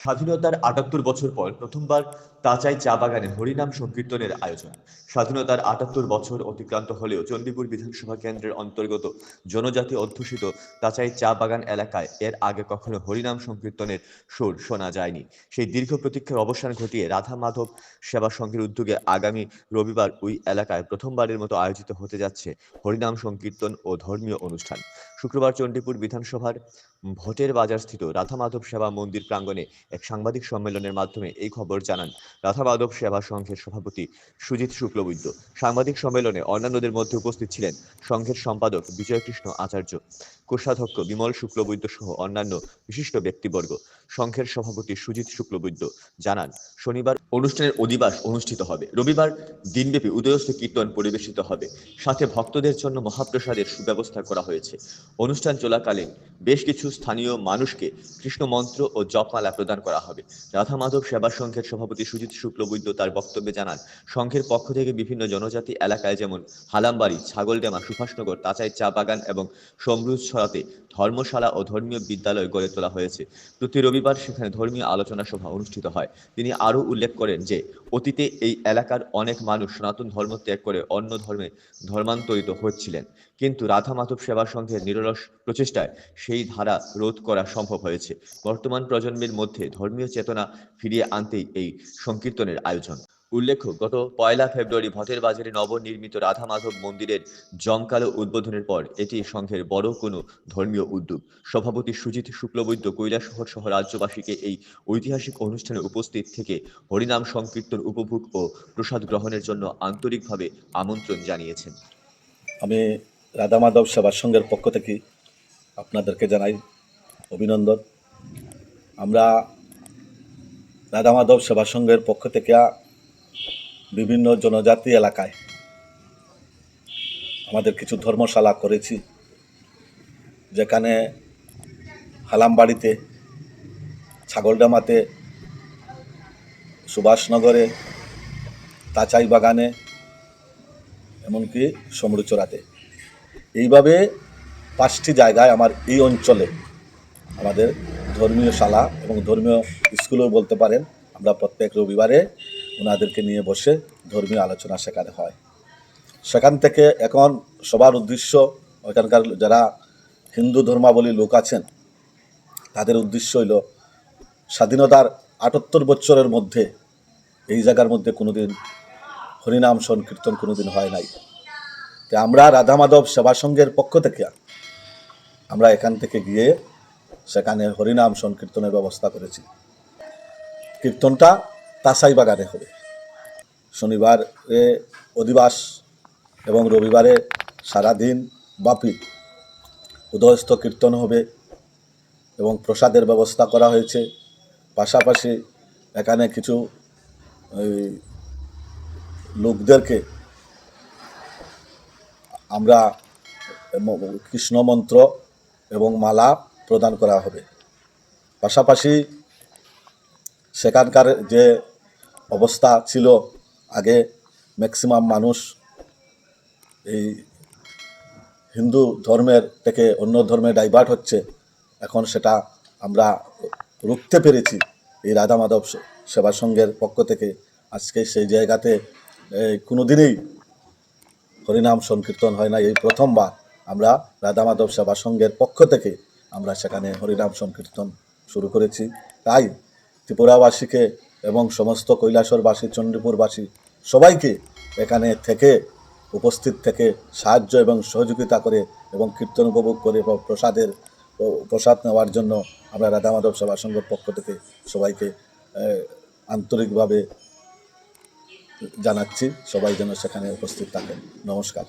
স্বাধীনতার আটাত্তর বছর পর প্রথমবার তাচাই চা বাগানে হরিনাম সংকীর্তনের আয়োজন। স্বাধীনতার আটাত্তর বছর অতিক্রান্ত হলেও চণ্ডীপুর বিধানসভা কেন্দ্রের অন্তর্গত জনজাতি অধ্যুষিত তাচাই চা বাগান এলাকায় এর আগে কখনো হরিনাম সংকীর্তনের সুর শোনা যায়নি। সেই দীর্ঘ প্রতীক্ষার অবসান ঘটিয়ে রাধা মাধব সেবা সংঘের উদ্যোগে আগামী রবিবার ওই এলাকায় প্রথমবারের মতো আয়োজিত হতে যাচ্ছে হরিনাম সংকীর্তন ও ধর্মীয় অনুষ্ঠান। শুক্রবার চণ্ডীপুর বিধানসভার ভোটের বাজারস্থিত রাধা মাধব সেবা মন্দির প্রাঙ্গণে এক সাংবাদিক সম্মেলনের মাধ্যমে এই খবর জানান। রাধা মাধব সেবা সংঘের সভাপতি সুজিত শুক্লবৈদ্য। সাংবাদিক সম্মেলনে অন্যান্যদের মধ্যে উপস্থিত ছিলেন সংঘের সম্পাদক বিজয়কৃষ্ণ আচার্য, কোষাধ্যক্ষ বিমল শুক্লবৈদ্য সহ অন্যান্য বিশিষ্ট ব্যক্তিবর্গ। সংঘের সভাপতি সুজিত শুক্লবৈদ্য জানান, শনিবার অনুষ্ঠানের অধিবাস অনুষ্ঠিত হবে। রবিবার দিনব্যাপী উদয়স্থ কীর্তন পরিবেশিত হবে। সাথে ভক্তদের জন্য মহাপ্রসাদের সুব্যবস্থা করা হয়েছে। অনুষ্ঠান চলাকালীন বেশ কিছু স্থানীয় মানুষকে কৃষ্ণ মন্ত্র ও জপমালা প্রদান করা হবে। রাধা মাধব সেবা সংঘের সভাপতি সুজিত শুক্লবৈদ্য তার বক্তব্যে জানান, সংঘের পক্ষ থেকে বিভিন্ন জনজাতি এলাকায় যেমন হালামবাড়ি, ছাগলডেমা, সুভাষনগর তাচাই চা বাগান এবং সমরুজছড়াতে ধর্মশালা ও ধর্মীয় বিদ্যালয় গড়ে তোলা হয়েছে। প্রতি রবিবার সেখানে ধর্মীয় আলোচনা সভা অনুষ্ঠিত হয়। তিনি আরও উল্লেখ করেন যে, অতীতে এই এলাকার অনেক মানুষ সনাতন ধর্ম ত্যাগ করে অন্য ধর্মে ধর্মান্তরিত হচ্ছিলেন। কিন্তু রাধা মাধব সেবা সংঘের নিরলস প্রচেষ্টায় সেই ধারা রোধ করা সম্ভব হয়েছে। বর্তমান প্রজন্মের মধ্যে ধর্মীয় চেতনা ফিরিয়ে আনতেই এই সংকীর্তনের আয়োজন। উল্লেখ্য, গত পয়লা ফেব্রুয়ারি ভটের বাজারে নবনির্মিত রাধা মাধব মন্দিরের জমকালো উদ্বোধনের পর এটি সংঘের বড় কোনো ধর্মীয় উদ্যোগ। সভাপতি সুজিত শুক্লবৈদ্য কৈলাসহর সহ রাজ্যবাসীকে এই ঐতিহাসিক অনুষ্ঠানে উপস্থিত থেকে হরিনাম সংকীর্তন উপভোগ ও প্রসাদ গ্রহণের জন্য আন্তরিকভাবে আমন্ত্রণ জানিয়েছেন। আমি রাধা মাধব সেবা সংঘের পক্ষ থেকে আপনাদেরকে জানাই অভিনন্দন। আমরা রাধা মাধব সেবা সংঘের পক্ষ থেকে বিভিন্ন জনজাতি এলাকায় আমাদের কিছু ধর্মশালা করেছি, যেখানে হালামবাড়িতে, ছাগলডামাতে, সুভাষনগরে তাচাই বাগানে এমনকি সমরুচরাতে। এইভাবে পাঁচটি জায়গায় আমার এই অঞ্চলে আমাদের ধর্মীয় শালা এবং ধর্মীয় স্কুলও বলতে পারেন, আমরা প্রত্যেক রবিবারে ওনাদেরকে নিয়ে বসে ধর্মীয় আলোচনা সেখানে হয়। সেখান থেকে এখন সবার উদ্দেশ্য ওখানকার যারা হিন্দু ধর্মাবলী লোক আছেন, তাদের উদ্দেশ্য হইল স্বাধীনতার আটাত্তর বছরের মধ্যে এই জায়গার মধ্যে কোনোদিন হরিনাম সংকীর্তন কোনোদিন হয় নাই। তো আমরা রাধা মাধব সেবা সংঘের পক্ষ থেকে, আমরা এখান থেকে গিয়ে সেখানে হরিনাম সংকীর্তনের ব্যবস্থা করেছি। কীর্তনটা তাসাই বাগানে হবে। শনিবারে অধিবাস এবং রবিবারে সারাদিন বাপি উদয়স্থ কীর্তন হবে এবং প্রসাদের ব্যবস্থা করা হয়েছে। পাশাপাশি এখানে কিছু লোকদেরকে আমরা কৃষ্ণ মন্ত্র এবং মালা প্রদান করা হবে। পাশাপাশি সেখানকার যে অবস্থা ছিল, আগে ম্যাক্সিমাম মানুষ এই হিন্দু ধর্মের থেকে অন্য ধর্মে ডাইভার্ট হচ্ছে, এখন সেটা আমরা রুখতে পেরেছি এই রাধা মাধব সেবা সংঘের পক্ষ থেকে। আজকে সেই জায়গাতে কোনোদিনই হরিনাম সংকীর্তন হয় না এই প্রথমবার আমরা রাধা মাধব সেবা সংঘের পক্ষ থেকে আমরা সেখানে হরিনাম সংকীর্তন শুরু করেছি। তাই ত্রিপুরাবাসীকে এবং সমস্ত কৈলাসরবাসী চণ্ডীপুরবাসী সবাইকে এখানে থেকে, উপস্থিত থেকে সাহায্য এবং সহযোগিতা করে এবং কীর্তন উপভোগ করে এবং প্রসাদের প্রসাদ নেওয়ার জন্য আমরা রাধা মাধব সেবা সংঘের পক্ষ থেকে সবাইকে আন্তরিকভাবে জানাচ্ছি। সবাই যেন সেখানে উপস্থিত থাকেন। নমস্কার।